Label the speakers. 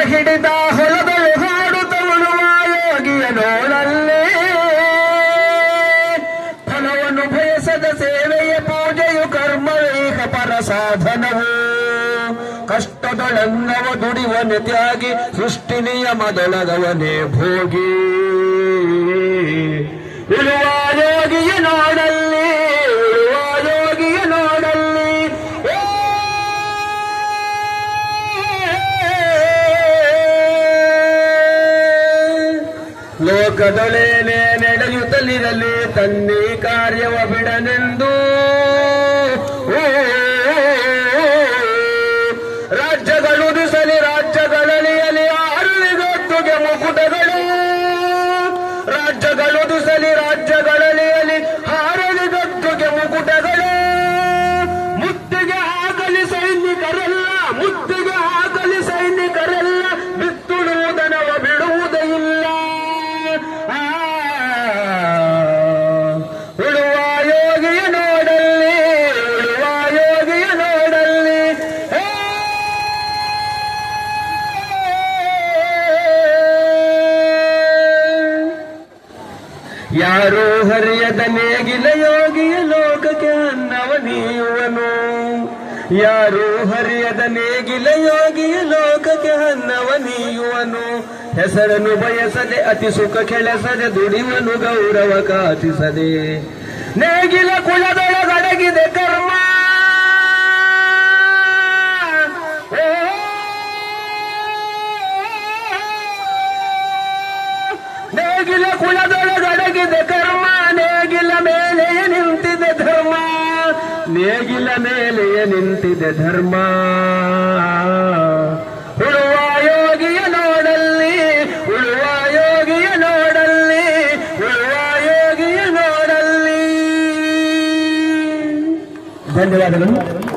Speaker 1: ಹಿಡಿದ ಹೊಲಗಳು ಹಾಡುತ್ತವನು ಯೋಗಿಯ ನೋಡಲ್ಲೇ. ಫಲವನ್ನು ಬಯಸದ ಸೇವೆಯ ಪೂಜೆಯು ಕರ್ಮವೇಕ ಪರ ಸಾಧನವು ಕಷ್ಟದೊಳನ್ನವ ದುಡಿವನೆ ತ್ಯಾಗಿ ಸೃಷ್ಟಿ ನಿಯಮದೊಳಗವನೇ ಭೋಗಿ. ಲೋಕದೊಳೇನೆ ನಡೆಯುತ್ತಲಿರಲಿ ತನ್ನಿ ಕಾರ್ಯವ ಬಿಡನೆಂದು. ಓ, ರಾಜ್ಯಗಳು ದಿಸಲಿ ರಾಜ್ಯಗಳಲಿಯಲಿ ಆರುಳಿಗೊತ್ತುಗೆ ಮುಕುಟಗಳು ರಾಜ್ಯಗಳು ದಿಸಲಿ ಯಾರೋ ಹರಿಯದ ನೇಗಿಲ ಯೋಗಿಯ ಲೋಕಕ್ಕೆ ಅನ್ನವ ನೀಯುವನು. ಯಾರೋ ಹರಿಯದ ನೇಗಿಲ ಯೋಗಿಯ ಲೋಕಕ್ಕೆ ಅನ್ನವ ನೀಯುವನು. ಹೆಸರನ್ನು ಬಯಸದೆ, ಅತಿ ಸುಖ ಕೆಳಸದೆ ದುಡಿವನು ಗೌರವ ಕಾತಿಸದೆ ನೇಗಿಲ ಕುಲದೊಳಗಡಗಿದೆ ಕರ್ಮ. ನೇಗಿಲ ಕುಲದೊಳಗಡಗಿದೆ ಕರ್ಮ ನೇಗಿಲ ನಿಂತಿದೆ ಧರ್ಮ. ನೇಗಿಲ ಮೇಲೆಯೇ ನಿಂತಿದೆ ಧರ್ಮ. ಉಳುವ ಯೋಗಿಯ ನೋಡಲ್ಲಿ, ಉಳುವ ಯೋಗಿಯ ನೋಡಲ್ಲಿ, ಉಳುವ ಯೋಗಿಯ ನೋಡಲ್ಲಿ. ಧನ್ಯವಾದಗಳು.